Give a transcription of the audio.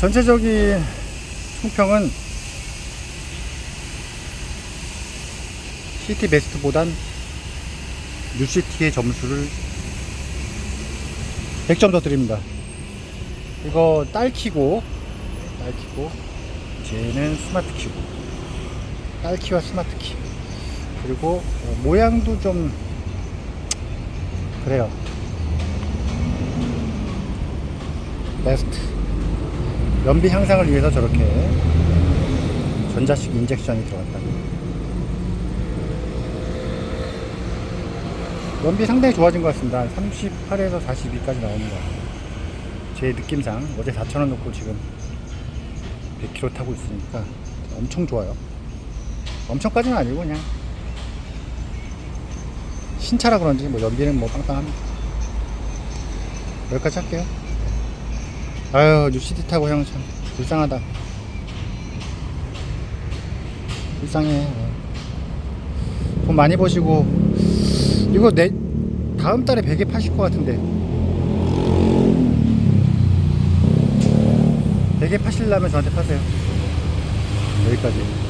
전체적인 총평은 시티 베스트보단 뉴시티의 점수를 100점 더 드립니다. 이거 딸 키고, 딸 키고, 쟤는 스마트 키고, 딸 키와 스마트 키. 그리고 어, 모양도 좀 그래요. 베스트. 연비 향상을 위해서 저렇게 전자식 인젝션이 들어갔다. 연비 상당히 좋아진 것 같습니다. 38에서 42까지 나오는 것 같아요. 제 느낌상 어제 4,000원 놓고 지금 100km 타고 있으니까 엄청 좋아요. 엄청까지는 아니고 그냥 신차라 그런지 뭐 연비는 뭐 빵빵합니다. 여기까지 할게요. 아유 뉴시티 타고 형 참 불쌍하다. 불쌍해. 돈 많이 버시고 이거 내 다음 달에 베개 파실 것 같은데 베개 파실라면 저한테 파세요. 여기까지.